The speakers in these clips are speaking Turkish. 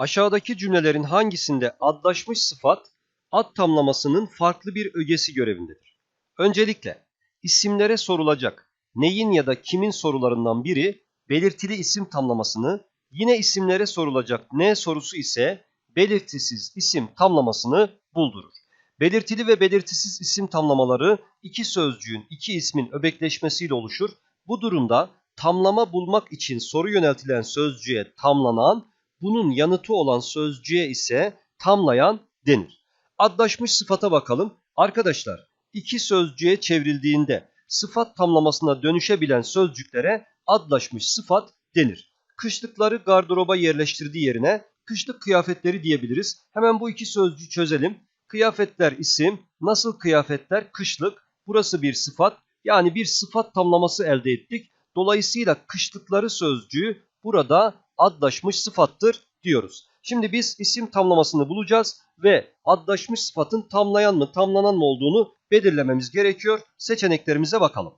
Aşağıdaki cümlelerin hangisinde adlaşmış sıfat ad tamlamasının farklı bir ögesi görevindedir? Öncelikle isimlere sorulacak neyin ya da kimin sorularından biri belirtili isim tamlamasını, yine isimlere sorulacak ne sorusu ise belirtisiz isim tamlamasını buldurur. Belirtili ve belirtisiz isim tamlamaları iki sözcüğün, iki ismin öbekleşmesiyle oluşur. Bu durumda tamlama bulmak için soru yöneltilen sözcüğe tamlanan, bunun yanıtı olan sözcüğe ise tamlayan denir. Adlaşmış sıfata bakalım. Arkadaşlar iki sözcüğe çevrildiğinde sıfat tamlamasına dönüşebilen sözcüklere adlaşmış sıfat denir. Kışlıkları gardıroba yerleştirdiği yerine kışlık kıyafetleri diyebiliriz. Hemen bu iki sözcüğü çözelim. Kıyafetler isim, nasıl kıyafetler kışlık. Burası bir sıfat. Yani bir sıfat tamlaması elde ettik. Dolayısıyla kışlıkları sözcüğü burada adlaşmış sıfattır diyoruz. Şimdi biz isim tamlamasını bulacağız ve adlaşmış sıfatın tamlayan mı tamlanan mı olduğunu belirlememiz gerekiyor. Seçeneklerimize bakalım.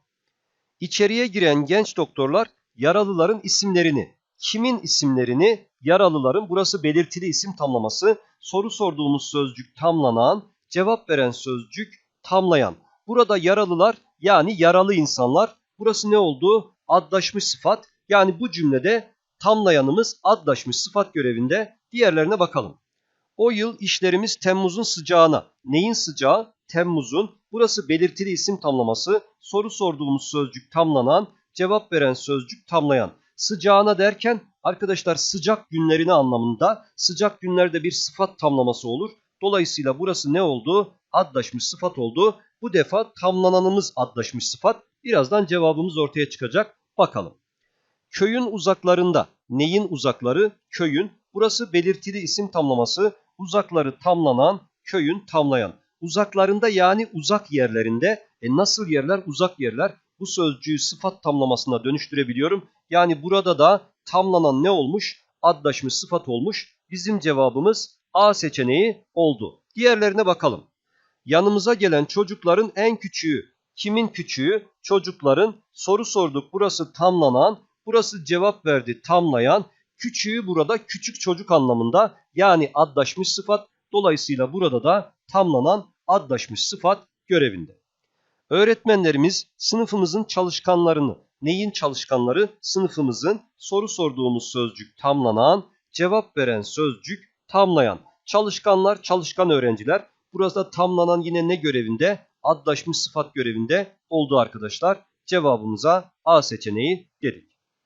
İçeriye giren genç doktorlar yaralıların isimlerini, kimin isimlerini? Yaralıların burası belirtili isim tamlaması. Soru sorduğumuz sözcük tamlanan, cevap veren sözcük tamlayan. Burada yaralılar yani yaralı insanlar. Burası ne oldu? Adlaşmış sıfat. Yani bu cümlede tamlayanımız adlaşmış sıfat görevinde. Diğerlerine bakalım. O yıl işlerimiz Temmuz'un sıcağına. Neyin sıcağı? Temmuz'un. Burası belirtili isim tamlaması. Soru sorduğumuz sözcük tamlanan, cevap veren sözcük tamlayan. Sıcağına derken arkadaşlar sıcak günlerini anlamında sıcak günlerde bir sıfat tamlaması olur. Dolayısıyla burası ne oldu? Adlaşmış sıfat oldu. Bu defa tamlananımız adlaşmış sıfat. Birazdan cevabımız ortaya çıkacak. Bakalım. Köyün uzaklarında. Neyin uzakları? Köyün. Burası belirtili isim tamlaması. Uzakları tamlanan, köyün tamlayan. Uzaklarında yani uzak yerlerinde. E nasıl yerler? Uzak yerler. Bu sözcüğü sıfat tamlamasına dönüştürebiliyorum. Yani burada da tamlanan ne olmuş? Adlaşmış sıfat olmuş. Bizim cevabımız A seçeneği oldu. Diğerlerine bakalım. Yanımıza gelen çocukların en küçüğü. Kimin küçüğü? Çocukların. Soru sorduk. Burası tamlanan. Burası cevap verdi tamlayan. Küçüğü burada küçük çocuk anlamında yani adlaşmış sıfat. Dolayısıyla burada da tamlanan adlaşmış sıfat görevinde. Öğretmenlerimiz sınıfımızın çalışkanlarını, neyin çalışkanları? Sınıfımızın soru sorduğumuz sözcük tamlanan, cevap veren sözcük tamlayan. Çalışkanlar, çalışkan öğrenciler. Burada tamlanan yine ne görevinde? Adlaşmış sıfat görevinde oldu arkadaşlar. Cevabımıza A seçeneği dedik.